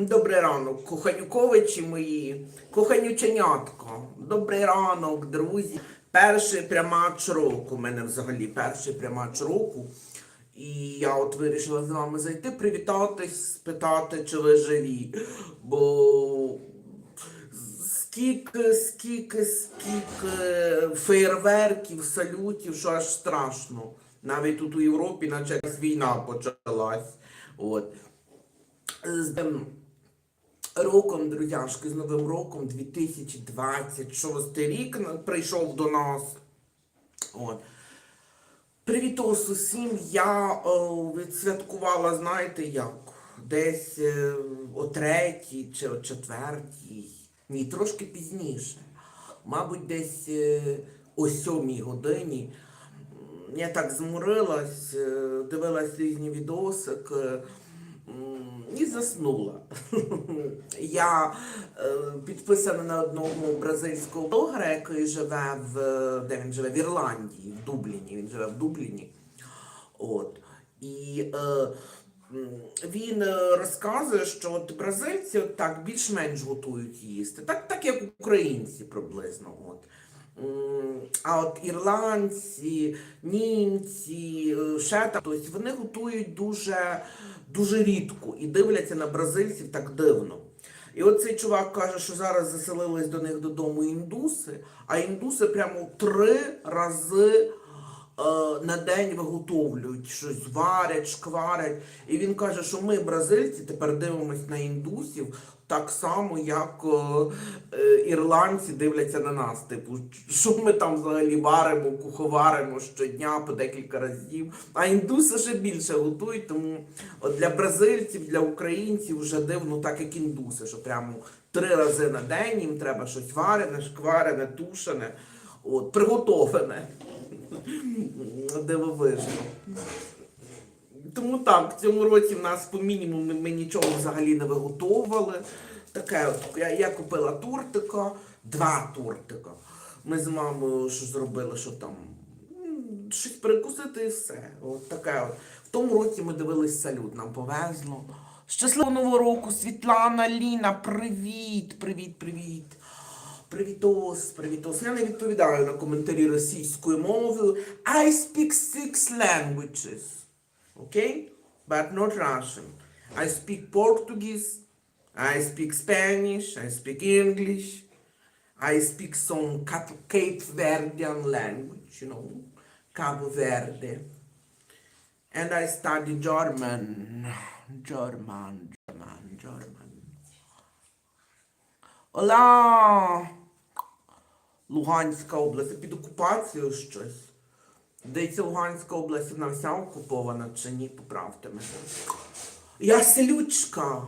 Добрий ранок, коханюковичі мої, коханюченятко. Добрий ранок, друзі. Перший прямач року. У мене взагалі перший прямач року. І я от вирішила з вами зайти, привітатись, спитати, чи ви живі. Бо скільки, скільки, скільки фейерверків, салютів, що аж страшно. Навіть тут у Європі, наче війна почалась. От. Тим роком, друзяшки, з Новим роком 2026 рік прийшов до нас. От. Привітос усім. Я о, відсвяткувала, знаєте як? Десь е, о третій чи о четвертій. Ні, трошки пізніше. Мабуть, десь е, о сьомій годині. Я так змурилась, е, дивилась різні відосики і заснула. Я е, підписана на одного бразильського блогера, який живе в де він живе в Ірландії, в Дубліні. Він живе в Дубліні. От. І е, він е, розказує, що от бразильці от так більш-менш готують їсти, так, так як українці приблизно. От. А от ірландці, німці, е, ще там, тобто вони готують дуже, дуже рідко і дивляться на бразильців так дивно. І от цей чувак каже, що зараз заселились до них додому індуси, а індуси прямо три рази е, на день виготовлюють щось, варять, шкварять. І він каже, що ми, бразильці, тепер дивимось на індусів так само, як е, е, ірландці дивляться на нас. Типу, що ми там взагалі варимо, куховаримо щодня по декілька разів. А індуси ще більше готують, тому от для бразильців, для українців вже дивно, так як індуси, що прямо три рази на день їм треба щось варене, шкварене, тушене, от, приготовлене. Дивовижно. Тому так, в цьому році в нас по мінімуму ми нічого взагалі не виготовували. Таке, от, я, я купила тортика, два тортика. Ми з мамою що зробили, що там щось перекусити і все. От таке от. В тому році ми дивились салют, нам повезло. Щасливого нового року, Світлана, Ліна, привіт, привіт, привіт. Привітос, привітос. Я не відповідаю на коментарі російською мовою. I speak six languages. Okay? But not Russian. I speak Portuguese. I speak Spanish. I speak English. I speak some Cap- Cape Verdean language, you know, Cabo Verde. And I study German. German, German, German. Ола! Луганська область. Під окупацією щось. Здається, Луганська область вона вся окупована чи ні, поправте мене. Я селючка.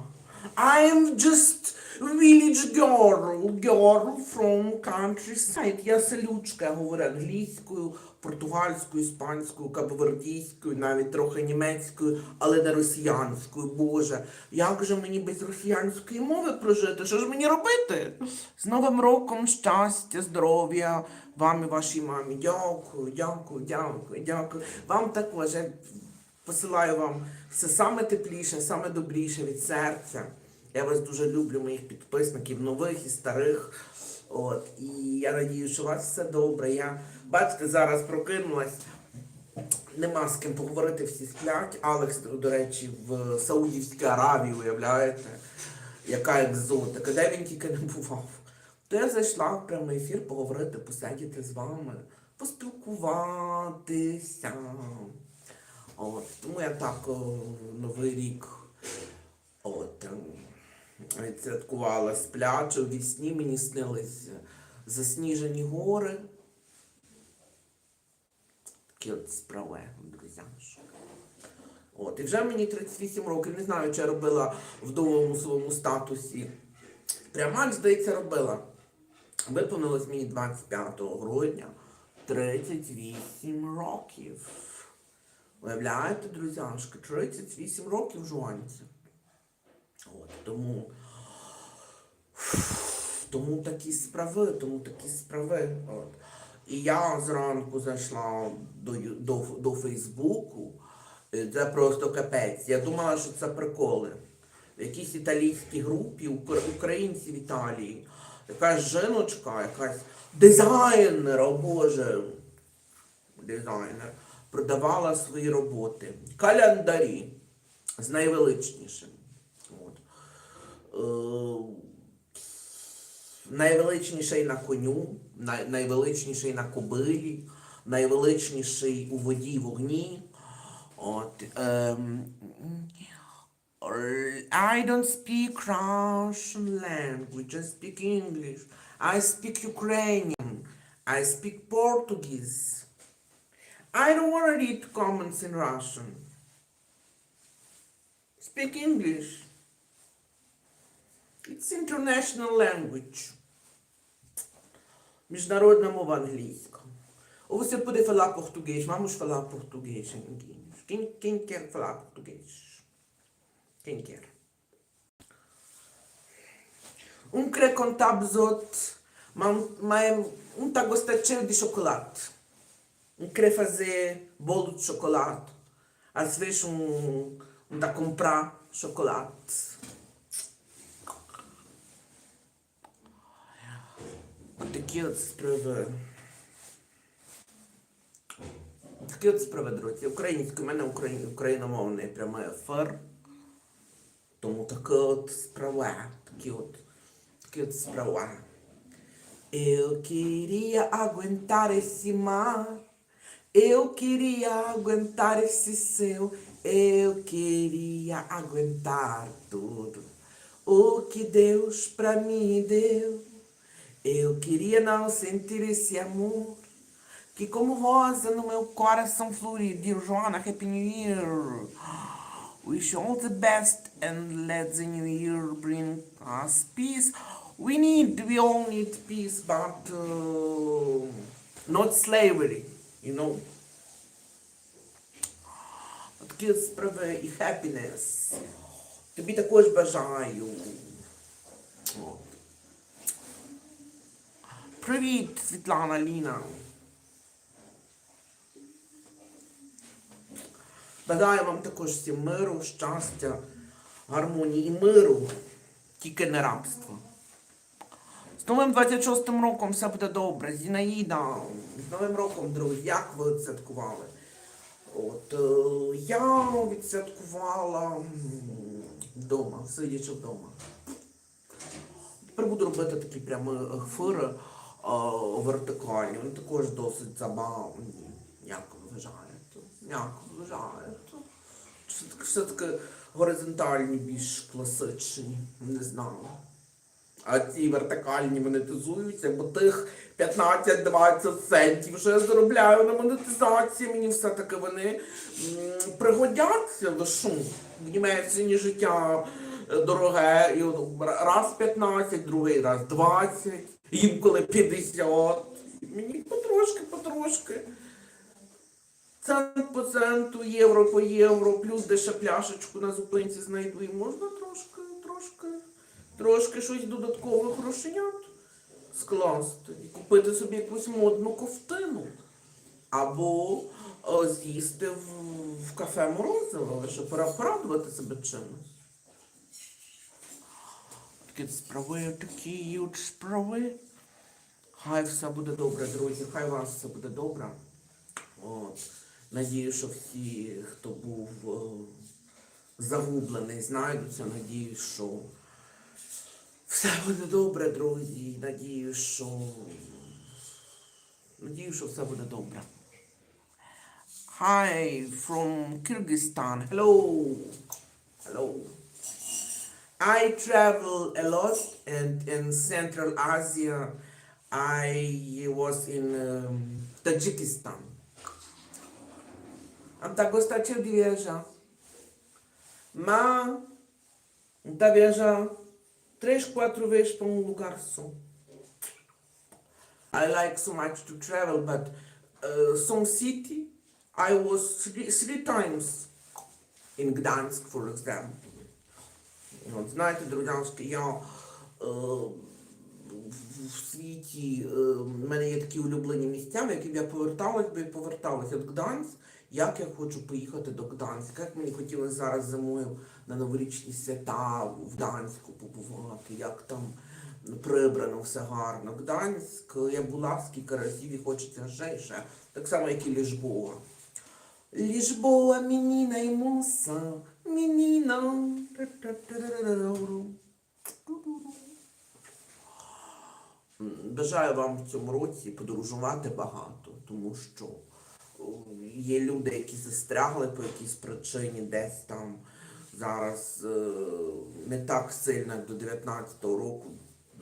I'm just village girl, girl from countryside. Я селючка, я говорю англійською, португальською, іспанською, кабовердійською, навіть трохи німецькою, але не росіянською. Боже, як же мені без росіянської мови прожити? Що ж мені робити? З Новим роком щастя, здоров'я вам і вашій мамі. Дякую, дякую, дякую, дякую. Вам також. Я посилаю вам все саме тепліше, саме добріше від серця. Я вас дуже люблю, моїх підписників, нових і старих. От, і я надію, що у вас все добре. Я, бачите, зараз прокинулась. Нема з ким поговорити, всі сплять. Алекс, до речі, в Саудівській Аравії, уявляєте, яка екзотика, де він тільки не бував. То я зайшла в прямий ефір поговорити, посидіти з вами, поспілкуватися. От, тому я так о, Новий рік от, відсвяткувала сплячу. В вісні мені снились засніжені гори. Такі от справи, друзі. От, і вже мені 38 років. Не знаю, чи я робила в довгому своєму статусі. Пряма, здається, робила. Виповнилось мені 25 грудня 38 років. Уявляєте, друзяшки, 38 років жуанці. От, тому, тому такі справи, тому такі справи. От. І я зранку зайшла до, до, до Фейсбуку. Е, Це просто капець. Я думала, що це приколи. в якійсь італійській групі укр- українців в Італії. Якась жіночка, якась дизайнер, о Боже, дизайнер, продавала свої роботи. Календарі з найвеличнішим. От. Е, найвеличніший на коню, най, найвеличніший на кобилі, найвеличніший у воді й вогні. От, ем, I don't speak Russian language, I speak English. I speak Ukrainian. I speak Portuguese. I don't want to read comments in Russian. Speak English. It's international language. Міжнародна мова англійська. Ou você pode falar português, vamos falar português, amiguinhos. Quem, quem quer falar português? Quem quer? Um quer contar besot, mas, mas um tá gostando cheio de chocolate. Um quer fazer bolo de chocolate. Às vezes um, um tá comprar chocolate. Такі от справи. Такі от справи, друзі. Українською, у мене україн, україномовний прямий ефір. Тому такі от справи. Такі от, такі от справи. Eu queria aguentar esse mar. Eu queria aguentar esse céu. Eu queria aguentar tudo. O que Deus pra mim deu. Eu queria não sentir esse amor. Que como rosa no meu coração florido. Dear Joana, Happy New Year. Wish all the best and let the new year bring us peace. We need, we all need peace, but uh, not slavery, you know. Такі справи і happiness. Тобі також бажаю. Привіт, Світлана Ліна. Бажаю вам також всім миру, щастя, гармонії і миру, тільки не рабства. З новим 26-м роком все буде добре. Зінаїда, з Новим роком, друзі, як ви відсвяткували? От, е, я відсвяткувала вдома, сидячи вдома. Тепер буду робити такі прямо ефіри е, вертикальні. Вони також досить забавні. Як ви вважаєте? Як ви вважаєте? Все-таки, горизонтальні більш класичні. Не знаю. А ці вертикальні монетизуються, бо тих 15-20 центів, що я заробляю на монетизації, мені все-таки вони пригодяться. Ви? В Німеччині життя е, дороге, і раз 15, другий раз 20, інколи 50. Мені потрошки, потрошки. Цент по центу, євро по євро, плюс де ще пляшечку на зупинці знайду і можна трошки, трошки, трошки щось додаткових грошенят скласти і купити собі якусь модну ковтину. Або о, з'їсти в, в кафе морозиво, лише пора порадувати себе чимось. Такі справи, такі от справи. Хай все буде добре, друзі, хай у вас все буде добре. От. Надію, що всі, хто був е, загублений, знайдуться. Надію, що все буде добре, друзі. Надію, що. Надію, що все буде добре. Hi from Kyrgyzstan. Hello. Hello. I travel a lot and in Central Asia I was in um, Tajikistan. Am ta gostacie de viajar. Ma da viajar três, quatro vezes para um lugar só. I like so much to travel, but uh, some city I was three, three times in Gdansk, for example. От, знаєте, друзянське, я е, в світі, е, в мене є такі улюблені місця, в які б я поверталась би і поверталась. От Гданськ Як я хочу поїхати до Гданська, як мені хотілося зараз зимою на новорічні свята в Гданську побувати, як там прибрано все гарно. Гданськ, я була скільки разів і хочеться ще і ще. Так само, як і Ліжбова. Ліжбова, мініна і муса, мініна. Бажаю вам в цьому році подорожувати багато, тому що є люди, які застрягли по якійсь причині, десь там зараз е, не так сильно, як до 19-го року.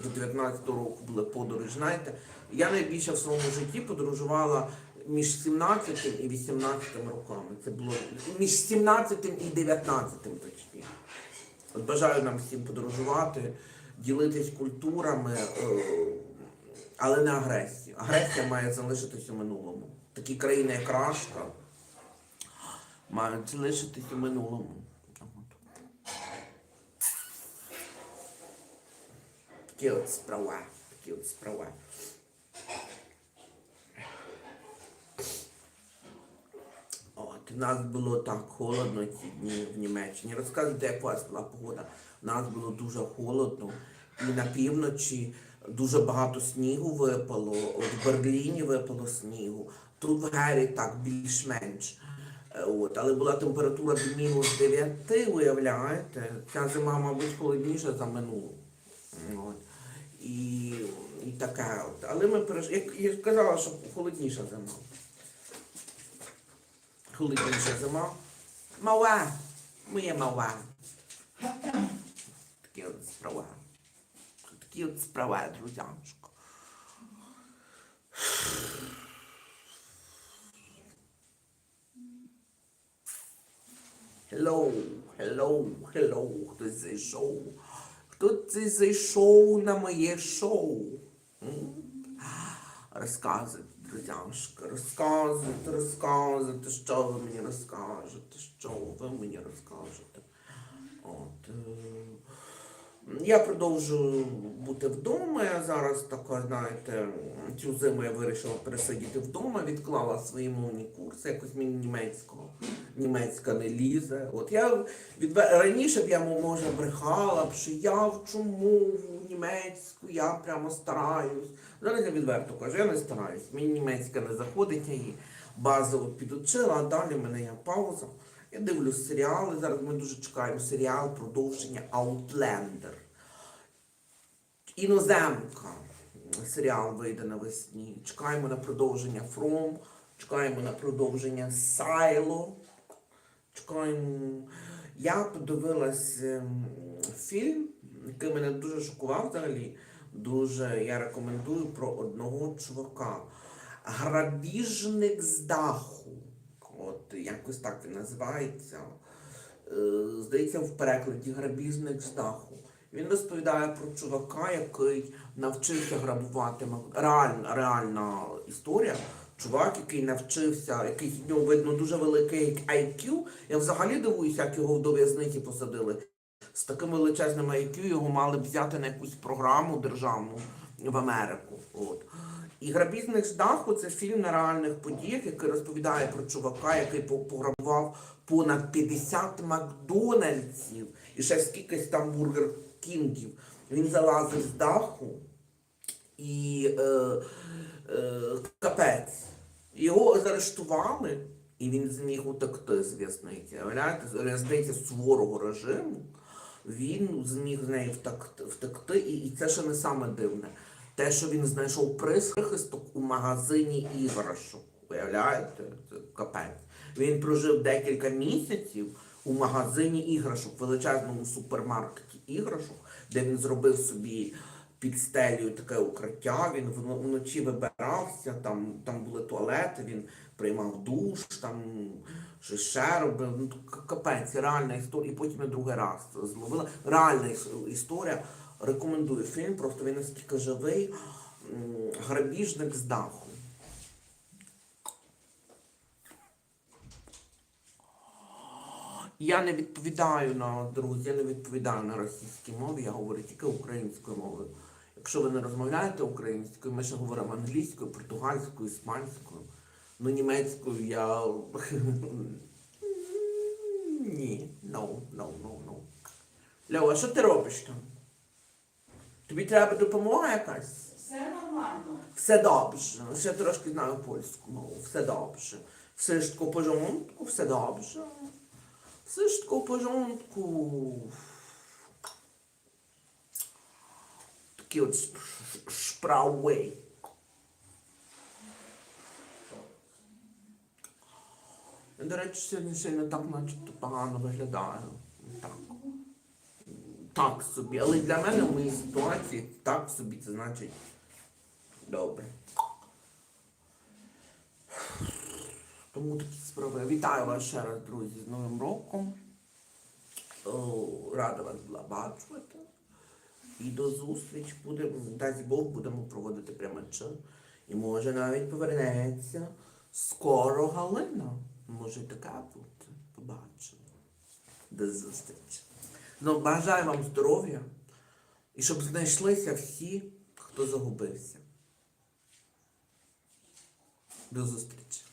До 19-го року були подорожі. Знаєте, я найбільше в своєму житті подорожувала між 17 і 18 роками. Це було між 17 і 19 точніше. От бажаю нам всім подорожувати, ділитись культурами, е, але не агресію. Агресія має залишитись у минулому. Такі країни, як Рашка, мають залишитись у минулому. Такі от справа. Такі от справа. От, у нас було так холодно ці дні в Німеччині. Розказуйте, як у вас була погода. У нас було дуже холодно. І на півночі дуже багато снігу випало. От в Берліні випало снігу. Тут так більш-менш. Е, От, але була температура до мінус 9, уявляєте? Ця зима, мабуть, холодніша за минулу. От. І, і таке от. Але ми переж... я ж казала, що холодніша зима. Холодніша зима. Мала. Моє мала. Такі от справа. Такі от справа, друзяночко. Hello, hello, hello, хтось зайшов. Хто це зайшов на моє шоу? Розказуйте, друзяшка, розказуйте, розказуйте, що ви мені розкажете, що ви мені розкажете. От, е, я продовжую бути вдома. Я зараз така, знаєте, цю зиму я вирішила пересидіти вдома, відклала свої мовні курси, якось мені німецького. Німецька не лізе. От я відве... раніше б я може брехала б, що я вчу мову німецьку, я прямо стараюсь. Зараз я відверто кажу, я не стараюсь. Мені німецька не заходить, я її базово підучила, а далі в мене є пауза. Я дивлюсь серіали. Зараз ми дуже чекаємо серіал продовження Outlander. Іноземка. Серіал вийде навесні. Чекаємо на продовження From. Чекаємо на продовження Silo. Чекаємо. Я подивилась ем, фільм, який мене дуже шокував взагалі. Дуже я рекомендую про одного чувака. Грабіжник з даху. От якось так він називається. Е, Здається, в перекладі грабіжник з даху. Він розповідає про чувака, який навчився грабувати реальна, реальна історія. Чувак, який навчився, який в нього видно дуже великий IQ. Я взагалі дивуюся, як його в до в'язниці посадили. З таким величезним IQ його мали б взяти на якусь програму державну в Америку. От. І грабіжник з даху це фільм на реальних подіях, який розповідає про чувака, який пограбував понад 50 Макдональдсів і ще скількись там бургер кінгів. Він залазив з даху і е, е, капець. Його заарештували, і він зміг утекти з в'язниці. З- суворого режиму. Він зміг з неї втекти, втекти і, і це ще не саме дивне. Те, що він знайшов прихисток у магазині іграшок. Уявляєте? Це капець. Він прожив декілька місяців у магазині іграшок, величезному супермаркеті іграшок, де він зробив собі під стелею таке укриття. Він вно- вночі вибирався, там, там були туалети, він приймав душ, там що ще робив. Ну, капець, реальна історія. І потім я другий раз зловила. Реальна історія. Рекомендую фільм, просто він настільки живий. Грабіжник з даху. Я не відповідаю на друзі, я не відповідаю на російській мові, я говорю тільки українською мовою. Якщо ви не розмовляєте українською, ми ще говоримо англійською, португальською, іспанською. Ну, німецькою я. Ні, no, no, no, no. Лео, що ти робиш там? Тобі треба допомога якась? Все нормально. Все добре. Ще трошки знаю польську мову. Все добре. Все ж таки в порządku, все добре. Все ж таки в порządku. Такі от ш- ш- шпрауи. Я, До речі, сьогодні ще не так начебто погано виглядаю. Так. Так собі. Але для мене в моїй ситуації так собі це значить добре. Тому такі справи. Вітаю вас ще раз, друзі, з Новим роком. Рада вас була бачити. І до зустрічі будемо, дасть Бог, будемо проводити прямо прямача. І може навіть повернеться скоро Галина. Може і така бути. Побачимо. До зустрічі. Ну, бажаю вам здоров'я і щоб знайшлися всі, хто загубився. До зустрічі.